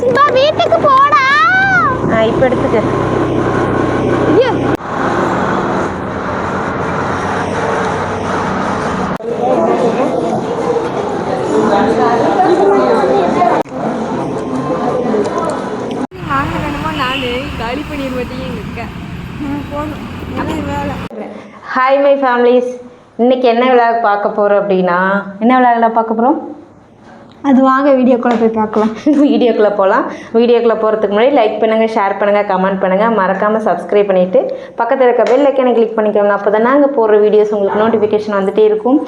Simba வீட்டுக்கு போடா. ஆ இப்போ எடுத்துக்க. ஐயோ. வாங்கணுமா நான் காலி பண்ணிட மாட்டேங்க எங்கள் அக்கா போகணும் அதான் வேலை ஹாய் மை ஃபேமிலிஸ் இன்னைக்கு என்ன விழாக் பார்க்க போகிறோம் அப்படின்னா என்ன விழாவில் பார்க்க போகிறோம் அது வாங்க வீடியோக்குள்ள போய் பார்க்கலாம். வீடியோக்குள்ளே போகலாம் வீடியோக்குள்ளே போகிறதுக்கு முன்னாடி லைக் பண்ணுங்கள் ஷேர் பண்ணுங்கள் கமெண்ட் பண்ணுங்கள் மறக்காமல் சப்ஸ்கிரைப் பண்ணிவிட்டு பக்கத்தில் இருக்க பெல் ஐக்கனை கிளிக் பண்ணிக்கோங்க. அப்போ தான் நாங்கள் போடுற வீடியோஸ் உங்களுக்கு நோட்டிஃபிகேஷன் வந்துட்டே இருக்கும்.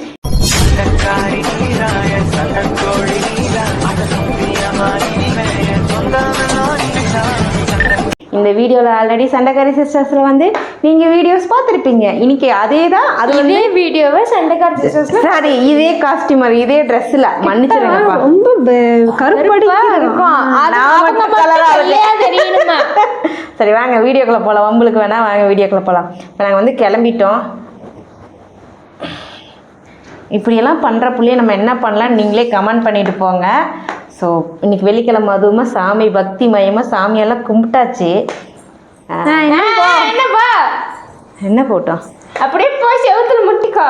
இந்த வீடியோவில் ஆல்ரெடி சண்டைக்காரி சிஸ்டர்ஸில் வந்து நீங்கள் வீடியோஸ் பார்த்துருப்பீங்க. இன்னைக்கு அதே தான் அது வந்து வீடியோவை சண்டைக்கார சிஸ்டர்ஸ்ல சாரி இதே காஸ்டியூமர் இதே ட்ரெஸ்ஸில் மன்னிச்சிருங்கப்பா. ரொம்ப ப- கருப்படி இருக்கும் சரி வாங்க வீடியோக்குள்ளே போகலாம் வம்புளுக்கு வேணால் வாங்க வீடியோக்குள்ளே போகலாம் இப்போ நாங்கள் வந்து கிளம்பிட்டோம். இப்படியெல்லாம் பண்ணுற புள்ளைய நம்ம என்ன பண்ணலாம் நீங்களே கமெண்ட் பண்ணிட்டு போங்க. ஸோ இன்னைக்கு வெள்ளிக்கிழமை அதுவுமா சாமி பக்தி மயமாக சாமியெல்லாம் கும்பிட்டாச்சு. என்னப்பா என்ன போட்டோம்? அப்படியே போய் செவுத்துல முட்டிக்கோ.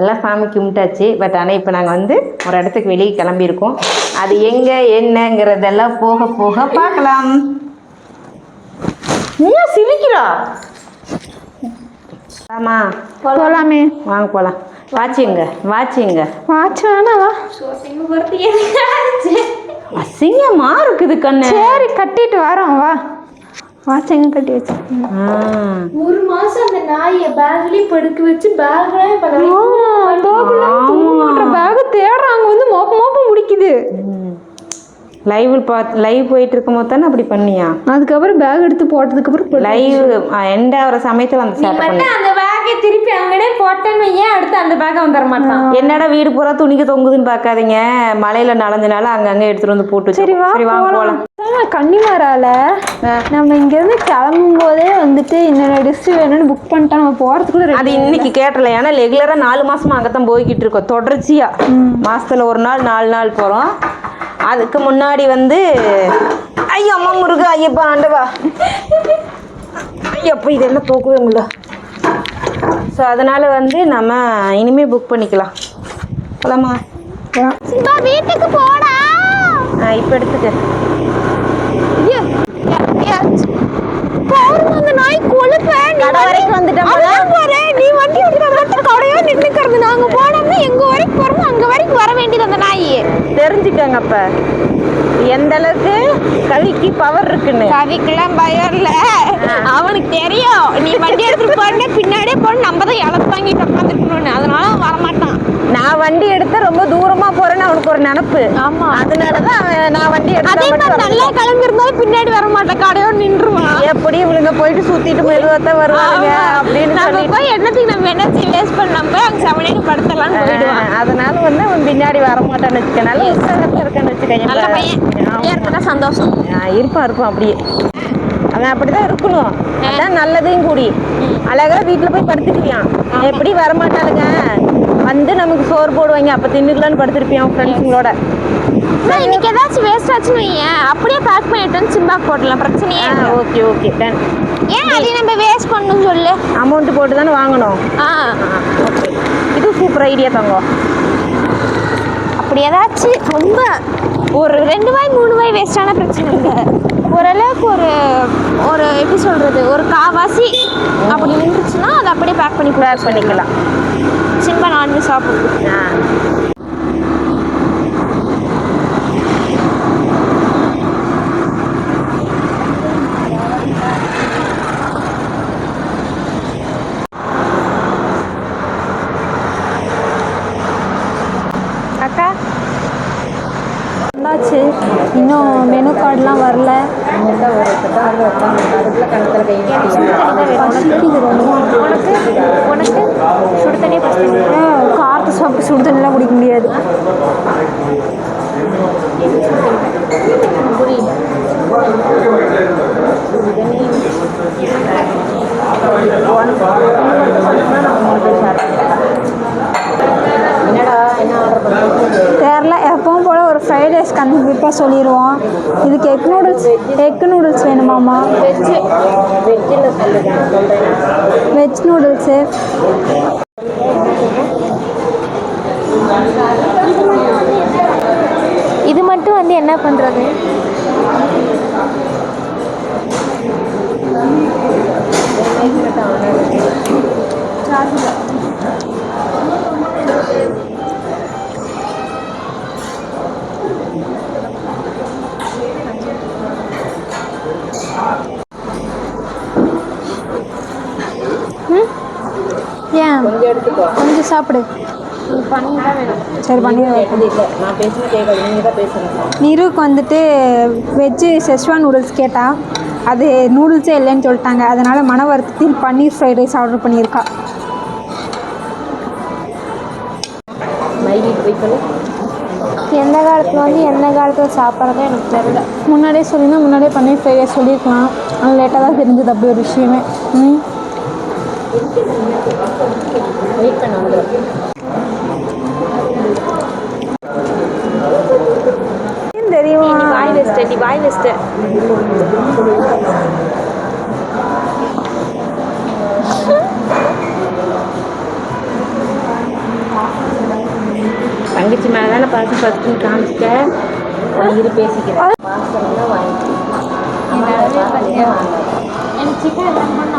எல்லாம் சாமி கும்பிட்டாச்சு. பட் ஆனால் இப்போ நாங்கள் வந்து ஒரு இடத்துக்கு வெளியே கிளம்பியிருக்கோம். அது எங்கே என்னங்கிறதெல்லாம் போக போக பார்க்கலாம். ஏன் சிரிக்கிறா? ஆமா போலாமே. வாங்க போகலாம் வாட்சிங்க வாட்சிங்க வாட்ச் வேணாவா அசிங்கமா இருக்குது கண்ணு. சரி கட்டிட்டு வரோம் வா. வாட்ச் எங்க கட்டி வச்சு ஆ, ஒரு மாசம் அந்த நாயை பேக்லயே படுக்க வச்சு பேக்லாம் பேக் தேடுறாங்க வந்து மோப்ப மோப்ப முடிக்குது. லைவ் பார்த்து லைவ் போயிட்டு இருக்கும் போது தானே அப்படி பண்ணியா? அதுக்கப்புறம் பேக் எடுத்து போட்டதுக்கு அப்புறம் லைவ் எண்ட் ஆகிற சமயத்தில் அந்த சேட்டை பண்ணி திருப்பி அங்கனே போட்டேன்னு ஏன் அடுத்து அந்த பேக்கை வந்துட மாட்டான் என்னடா வீடு பூரா துணிக்கு தொங்குதுன்னு பார்க்காதீங்க மழையில நனைஞ்சனால அங்கங்க எடுத்துட்டு வந்து போட்டு சரி வா போலாம். கன்னிமாரால நம்ம இங்க இருந்து கிளம்பும் போதே வந்துட்டு என்னென்ன டிஷ் வேணும்னு புக் பண்ணிட்டா நம்ம போறதுக்குள்ள அது இன்னைக்கு கேட்டல. ஏன்னா ரெகுலரா நாலு மாசமா அங்கதான் போய்கிட்டு இருக்கோம். தொடர்ச்சியா. மாசத்துல ஒரு நாள் நாலு நாள் போறோம். அதுக்கு முன்னாடி வந்து ஐயோ அம்மா முருகா ஐயப்பா ஆண்டவா. ஐயப்பா இது என்ன தூக்கவே முடியல. ஸோ அதனால வந்து நம்ம இனிமே புக் பண்ணிக்கலாம். போலாமா? வீட்டுக்கு போடா. இப்போ எடுத்துக்க. கடை வரைக்கும் வந்துட்டோம் நீ வண்டி எடுத்து மட்டும் கடையோ நின்னுக்கிறது நாங்க போனோம்னா எங்க வரைக்கும் போறோமோ அங்க வரைக்கும் வர வேண்டியது அந்த நாய். தெரிஞ்சுக்கங்க அப்ப. எந்த அளவுக்கு கவிக்கு பவர் இருக்குன்னு. கவிக்கெல்லாம் பயம் இல்ல. அவனுக்கு தெரியும். நீ வண்டி எடுத்துட்டு போன பின்னாடியே போன நம்ம தான் இழப்பு வாங்கிட்டு உட்காந்துருக்கணும்னு அதனால அவன் வரமாட்டான். நான் வண்டி எடுத்து ரொம்ப தூரமா போறேன்னு அவனுக்கு ஒரு நினப்பு. ஆமா. அதனாலதான் அவன் நான் வண்டி அதே எடுத்து மாதிரி நல்லா கிளம்பி இருந்தாலும் பின்னாடி வர மாட்டான். கடையோ நின்றுவான் எப்படி இவளுங்க போயிட்டு சுத்திட்டு மெதுவாத்தான் வருவாங்க. அப்படின்னு போய் என்னத்துக்கு நம்ம எனர்ஜி வேஸ்ட் பண்ணாம போய் அங்க செவனேக்கு படுத்தலாம் அதனால வந்து அவன் பின்னாடி வர மாட்டான்னு வச்சுக்க நல்ல உற்சாகத்துல இருக்கான்னு வச்சுக்கோங்க நல்ல பையன். சந்தோஷம். ஆஹ், இருப்பான் இருப்பான் அப்படியே. அவன் அப்படிதான் இருக்கணும். அதான் நல்லதையும் கூடி. அழகா வீட்டுல போய் படுத்துக்குவியான். எப்படி வரமாட்டாளுங்க? வந்து நமக்கு சோறு போடுவாங்க. அப்ப தின்னுக்கலான்னு படுத்திருப்பியான் ஃப்ரெண்ட்ஸுங்களோட இன்னைக்கு ஏதாச்சும் வேஸ்ட் ஆச்சுன்னு வையேன். அப்படியே பேக் பண்ணிட்டு சிம்பாக் போடலாம் பிரச்சனையே. ஓகே ஓகே டன் ஏன் அதையும் நம்ம வேஸ்ட் பண்ணணும் சொல்லு? அமௌண்ட் போட்டு தானே வாங்கணும். ஆ. ஓகே இது சூப்பர் ஐடியா தங்கம் அப்படி ஏதாச்சும் ரொம்ப ஒரு ரெண்டு வாய் மூணு வாய் வேஸ்டான பிரச்சனை இல்லை. ஓரளவுக்கு ஒரு ஒரு எப்படி சொல்றது ஒரு காவாசி அப்படி நின்றுச்சுன்னா அதை அப்படியே பேக் பண்ணி பேக் பண்ணிக்கலாம். சிம்பா நான்வெஜ் சாப்பிடுது ஆ அக்கா வந்தாச்சு இன்னும் மெனு கார்டெலாம் வரல. உனக்கு? உனக்கு? சுடு தண்ணி காரத்தை சாப்பிட்டு சுடு தண்ணிலாம் குடிக்க முடியாது என்னடா என்ன ஆர்டர் பண்ணுறது தெரில எப்பவும் போல் ஒரு ஃப்ரைட் ரைஸ் கண்டிப்பாக சொல்லிடுவோம் இதுக்கு எக் நூடுல்ஸ் எக் நூடுல்ஸ் வேணுமாம்மா? வெஜ் நூடுல்ஸு இது மட்டும் வந்து என்ன பண்ணுறது ஏன்? கொஞ்சம் சாப்பிடு. சரி பண்ணி நிருக்கு வந்துட்டு வெஜ்ஜு செஸ்வான் நூடுல்ஸ் கேட்டா அது நூடுல்ஸே இல்லைன்னு சொல்லிட்டாங்க. அதனால் மன வருத்தத்தில் பன்னீர் ஃப்ரைட் ரைஸ் ஆர்டர் பண்ணியிருக்கா. எந்த காலத்தில் வந்து எந்த காலத்தில் சாப்பிட்றதோ எனக்கு தெரியல. முன்னாடியே சொல்லினா முன்னாடியே பன்னீர் ஃப்ரைட் ரைஸ் சொல்லியிருக்கலாம். ஆனால் லேட்டாக தான் தெரிஞ்சது அப்படி ஒரு விஷயமே. ம்? வெயிட் பண்ண வந்துடும் தெரியுமா வச்சிட்ட நீ வாய் வச்சிட்ட தங்கச்சி மேலே தானே பார்த்து ஃபஸ்ட்டு காமிச்சிக்க நான் இரு பேசிக்கிறேன் எனக்கு சிக்கன் பண்ண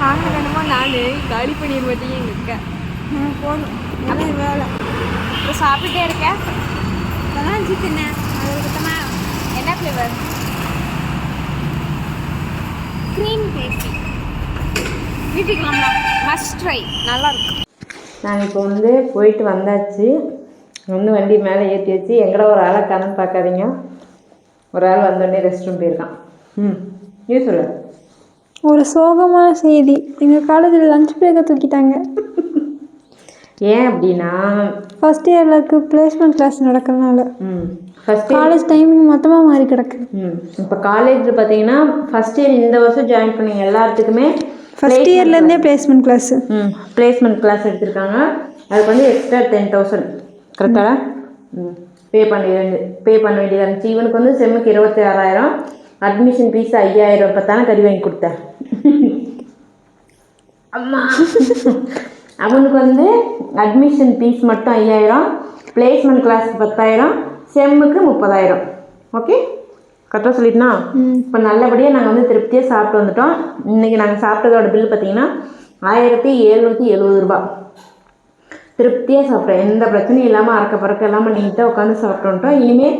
வாங்க வேணுமா நான் காலி பண்ணிட மாட்டேங்க எங்கள் அக்கா போதும். என்ன வேலை. இப்போ சாப்பிட்டுட்டே இருக்கேன் அதான் சிக்கன் என்ன ஃப்ளேவர் க்ரீம் பேஸ்ட்ரி வீட்டுக்கு கிளம்பலாம் மஸ்ட் ட்ரை நல்லா இருக்கும் நாங்கள் இப்போ வந்து போயிட்டு வந்தாச்சு. வந்து வண்டி மேலே ஏற்றி வச்சு எங்கடா ஒரு ஆளை காணுன்னு பார்க்காதீங்க. ஒரு ஆள் வந்தோடனே ரெஸ்ட் ரூம் போயிருக்கான். ம் நீ சொல்லு. ஒரு சோகமான செய்தி. எங்கள் காலேஜில் லஞ்ச் பிரேக்கை தூக்கிட்டாங்க. ஏன் அப்படின்னா? ஃபஸ்ட் இயர்லக்கு பிளேஸ்மெண்ட் கிளாஸ் நடக்கிறனால ம். ஃபஸ்ட் காலேஜ் டைமிங் மொத்தமாக மாறி கிடக்கு. ம். இப்போ காலேஜில் பார்த்தீங்கன்னா ஃபஸ்ட் இயர் இந்த வருஷம் ஜாயின் பண்ணீங்க எல்லாத்துக்குமே ஃபஸ்ட் இயர்லேருந்தே பிளேஸ்மெண்ட் கிளாஸு ம். பிளேஸ்மெண்ட் கிளாஸ் எடுத்திருக்காங்க. அதுக்கு வந்து எக்ஸ்ட்ரா டென் தௌசண்ட் கரெக்டாக ம். பே பண்ண பே பண்ண வேண்டியதாக இருந்துச்சு. இவனுக்கு வந்து செம்முக்கு இருபத்தி ஆறாயிரம். அட்மிஷன் ஃபீஸ் ஐயாயிரம் இப்போ தானே கறி வாங்கி கொடுத்தேன் அம்மா. அவனுக்கு வந்து அட்மிஷன் ஃபீஸ் மட்டும் ஐயாயிரம் பிளேஸ்மெண்ட் கிளாஸ்க்கு பத்தாயிரம் செம்முக்கு முப்பதாயிரம். ஓகே கரெக்டாக சொல்லிட்டுனா? இப்போ நல்லபடியாக நாங்கள் வந்து திருப்தியாக சாப்பிட்டு வந்துட்டோம். இன்றைக்கி நாங்கள் சாப்பிட்டதோட பில் பார்த்தீங்கன்னா ஆயிரத்தி எழுநூற்றி எழுபது ரூபா. திருப்தியாக சாப்பிட்டோம் எந்த பிரச்சனையும் இல்லாமல் அறக்க பறக்க இல்லாமல் நீட்டாக உட்காந்து சாப்பிட்டு வந்துட்டோம். இனிமேல்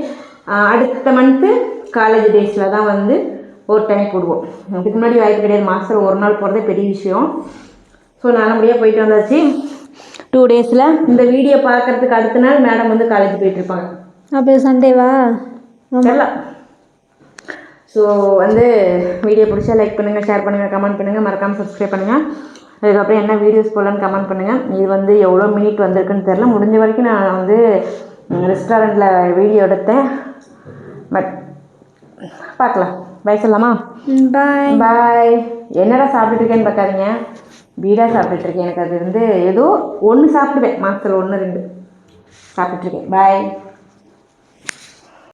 அடுத்த மந்த்து காலேஜ் டேஸில் தான் வந்து ஒரு டைம் போடுவோம். அதுக்கு முன்னாடி வாய்ப்பு கிடையாது. மாதத்தில் ஒரு நாள் போகிறதே பெரிய விஷயம். ஸோ நல்லபடியாக போயிட்டு வந்தாச்சு. டூ டேஸில் இந்த வீடியோ பார்க்குறதுக்கு அடுத்த நாள் மேடம் வந்து காலேஜ் போயிட்டுருப்பாங்க அப்போ சண்டேவா தெரியல. ஸோ வந்து வீடியோ பிடிச்சா லைக் பண்ணுங்கள் ஷேர் பண்ணுங்கள் கமெண்ட் பண்ணுங்கள் மறக்காமல் சப்ஸ்கிரைப் பண்ணுங்கள் அதுக்கப்புறம் என்ன வீடியோஸ் போடலான்னு கமெண்ட் பண்ணுங்கள் இது வந்து எவ்வளோ மினிட் வந்திருக்குன்னு தெரில முடிஞ்ச வரைக்கும் நான் வந்து ரெஸ்டாரண்ட்டில் வீடியோ எடுத்தேன். பட் பார்க்கலாம். பை சொல்லலாமா? பாய் பாய் என்னடா சாப்பிட்டுட்டு இருக்கேன்னு பார்க்காதீங்க. வீடாக சாப்பிட்டுட்டு இருக்கேன் எனக்கு. அது வந்து ஏதோ ஒன்று சாப்பிடுவேன். மாதத்தில் ஒன்று ரெண்டு. சாப்பிட்டுட்டு இருக்கேன் பாய்